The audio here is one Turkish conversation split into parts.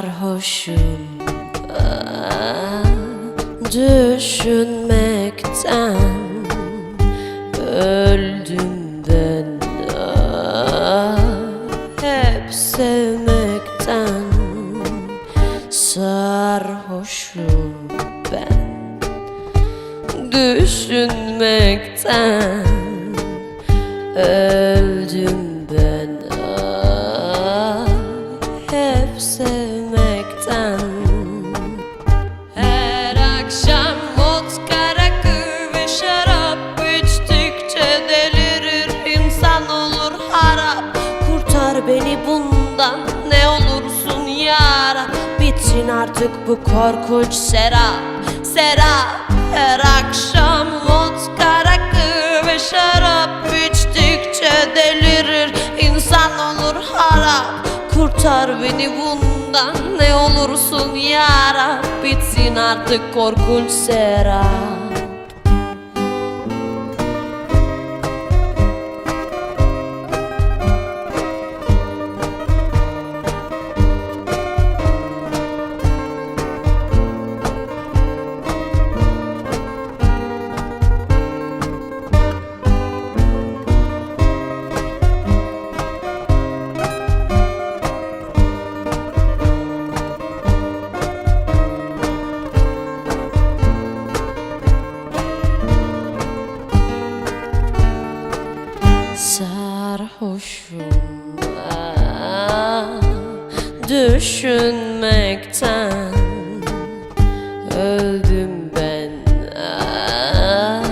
Sarhoşum. Ah, Düşünmekten Öldüm ben. Ah, Hep sevmekten Sarhoşum ben. Düşünmekten Öldüm ben. Ah, Hep sevmekten bundan ne olursun yara. Bitsin artık bu korkunç serap Serap. Her akşam vodka rakı ve şarap içtikçe delirir. İnsan olur harap Kurtar beni bundan. Ne olursun yara Bitsin artık korkunç serap Düşünmekten Öldüm ben. Ah,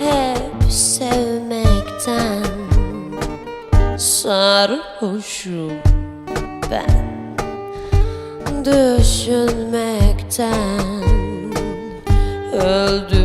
Hep sevmekten Sarhoşum ben. Düşünmekten Öldüm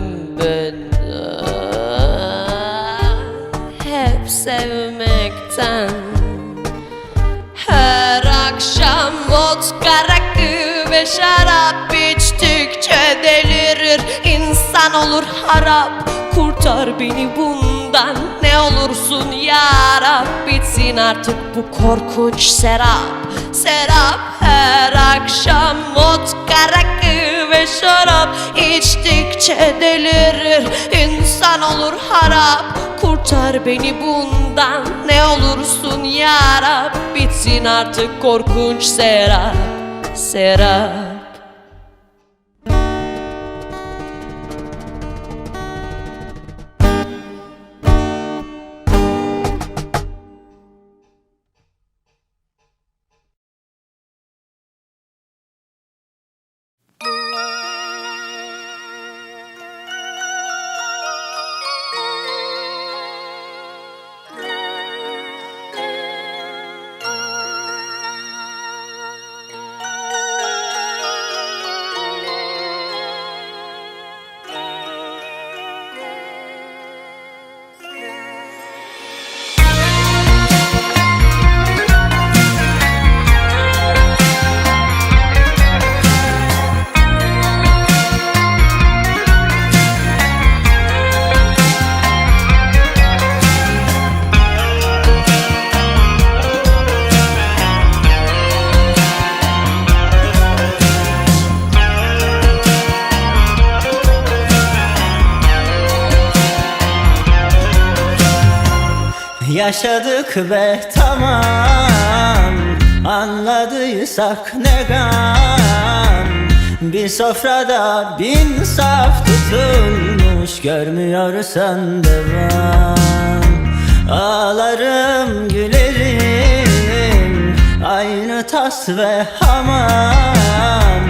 vodka rakı ve şarap içtikçe delirir. İnsan olur harap Kurtar beni bundan. Ne olursun yarab Bitsin artık bu korkunç serap. Serap her akşam. Vodka rakı ve şarap içtikçe delirir. İnsan olur harap Kurtar beni bundan ne olursun yarab Bitsin artık korkunç serap Serap Yaşadık ve tamam Anladıysak ne gam. Bir sofrada bin saf tutulmuş Görmüyorsan devam. Ağlarım gülerim Aynı tas ve hamam.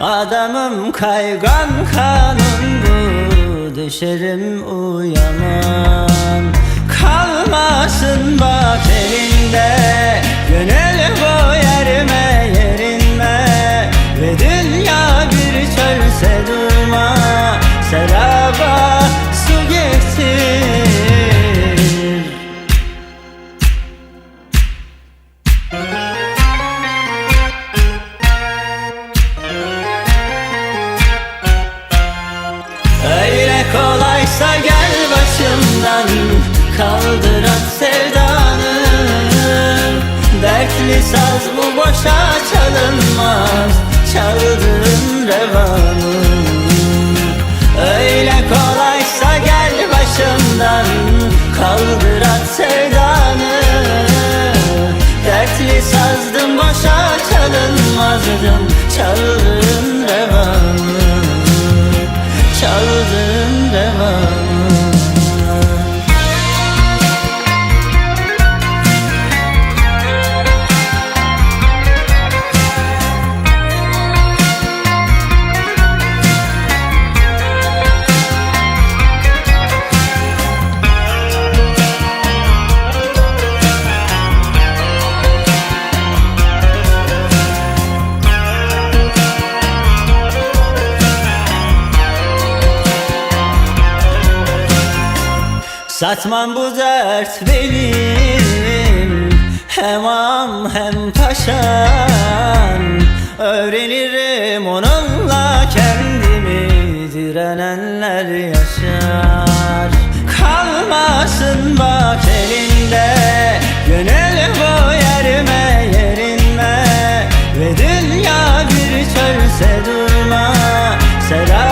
Adamım kaygan kanun bu Düşerim uyamam Kalmasın bak elinde. Gönül bu yerime yerinme Ve dünya bir çölse durma. Seraba su getir. Öyle kolaysa gel başımdan Kaldır at sevdanı Dertli saz bu boşa çalınmaz Çaldığın revanı Öyle kolaysa gel başımdan Kaldır at sevdanı Dertli sazdım boşa çalınmazdım Çaldığın revanı Çaldığın Satmam bu dert benim. Hem am hem paşam Öğrenirim onunla kendimi. Direnenler yaşar. Kalmasın bak elinde. Gönül bu yerime yerinme. Ve dünya bir çölse durma. Seraba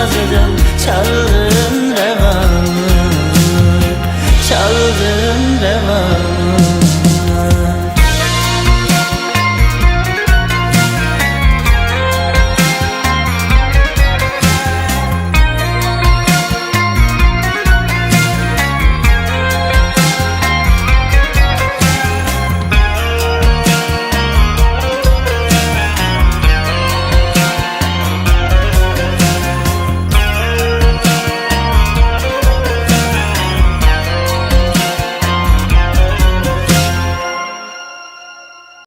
Çalınmazdım Çaldığın